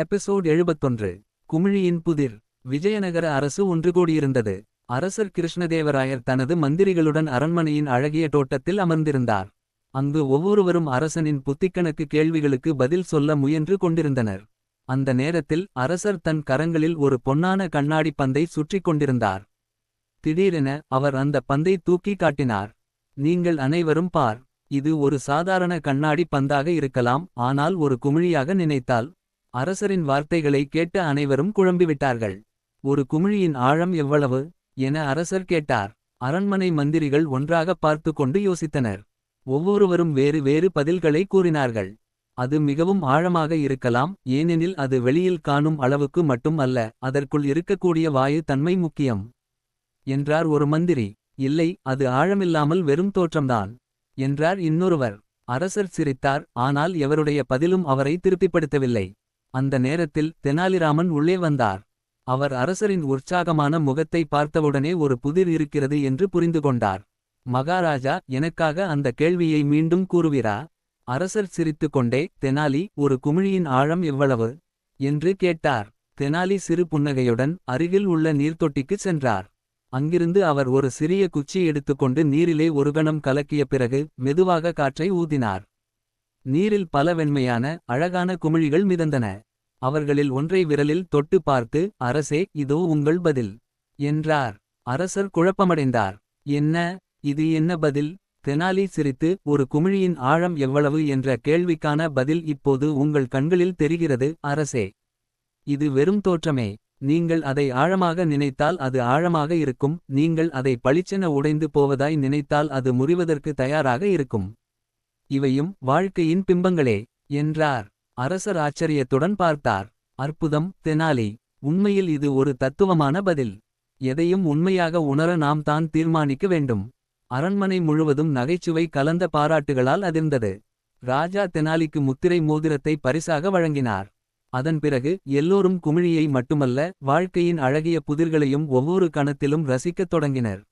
Episode எழுபத்தொன்று குமிழியின் புதிர். விஜயநகர அரசு ஒன்று கூடியிருந்தது. அரசர் கிருஷ்ணதேவராயர் தனது மந்திரிகளுடன் அரண்மனையின் அழகிய தோட்டத்தில் அமர்ந்திருந்தார். அங்கு ஒவ்வொருவரும் அரசனின் புத்திக்கணக்கு கேள்விகளுக்கு பதில் சொல்ல முயன்று கொண்டிருந்தனர். அந்த நேரத்தில் அரசர் தன் கரங்களில் ஒரு பொன்னான கண்ணாடி பந்தை சுற்றிக் கொண்டிருந்தார். திடீரென அவர் அந்த பந்தை தூக்கி காட்டினார். நீங்கள் அனைவரும் பார். இது ஒரு சாதாரண கண்ணாடி பந்தாக இருக்கலாம். ஆனால் ஒரு குமிழியாக நினைத்தால் அரசரின் வார்த்தைகளை கேட்ட அனைவரும் குழம்பிவிட்டார்கள். ஒரு குமிழியின் ஆழம் எவ்வளவு? என அரசர் கேட்டார். அரண்மனை மந்திரிகள் ஒன்றாக பார்த்து கொண்டு யோசித்தனர். ஒவ்வொருவரும் வேறு வேறு பதில்களை கூறினார்கள். அது மிகவும் ஆழமாக இருக்கலாம் ஏனெனில் அது வெளியில் காணும் அளவுக்கு மட்டும் அல்ல அதற்குள் இருக்கக்கூடிய வாயு தன்மை முக்கியம். என்றார் ஒரு மந்திரி. இல்லை அது ஆழமில்லாமல் வெறும் தோற்றம்தான். என்றார் இன்னொருவர். அரசர் சிரித்தார் ஆனால் எவருடைய பதிலும் அவரை திருப்திப்படுத்தவில்லை. அந்த நேரத்தில் தெனாலிராமன் உள்ளே வந்தார். அவர் அரசரின் உற்சாகமான முகத்தை பார்த்தவுடனே ஒரு புதிர் இருக்கிறது என்று புரிந்து கொண்டார். மகாராஜா எனக்காக அந்த கேள்வியை மீண்டும் கூறுவீரா அரசர் சிரித்துக் கொண்டே தெனாலி ஒரு குமிழியின் ஆழம் எவ்வளவு என்று கேட்டார். தெனாலி சிறு புன்னகையுடன் அருகில் உள்ள நீர்த்தொட்டிக்குச் சென்றார். அங்கிருந்து அவர் ஒரு சிறிய குச்சி எடுத்துக்கொண்டு நீரிலே ஒரு கணம் கலக்கிய பிறகு மெதுவாக காற்றை ஊதினார். நீரில் பல வெண்மையான அழகான குமிழிகள் மிதந்தன. அவர்களில் ஒன்றை விரலில் தொட்டு பார்த்து அரசே இதோ உங்கள் பதில். என்றார். அரசர் குழப்பமடைந்தார். என்ன? இது என்ன பதில்? தெனாலி சிரித்து ஒரு குமிழியின் ஆழம் எவ்வளவு? என்ற கேள்விக்கான பதில் இப்போது உங்கள் கண்களில் தெரிகிறது அரசே இது வெறும் தோற்றமே. நீங்கள் அதை ஆழமாக நினைத்தால் அது ஆழமாக இருக்கும். நீங்கள் அதை பளிச்சென உடைந்து போவதாய் நினைத்தால் அது முறிவதற்கு தயாராக இருக்கும். இவையும் வாழ்க்கையின் பிம்பங்களே என்றார். அரசர் ஆச்சரியத்துடன் பார்த்தார். அற்புதம் தெனாலி! உண்மையில் இது ஒரு தத்துவமான பதில். எதையும் உண்மையாக உணர நாம் தான் தீர்மானிக்க வேண்டும். அரண்மனை முழுவதும் நகைச்சுவை கலந்த பாராட்டுகளால் அதிர்ந்தது. ராஜா தெனாலிக்கு முத்திரை மோதிரத்தை பரிசாக வழங்கினார். அதன் பிறகு எல்லோரும் குமிழியை மட்டுமல்ல வாழ்க்கையின் அழகிய புதிர்களையும் ஒவ்வொரு கணத்திலும் ரசிக்கத் தொடங்கினர்.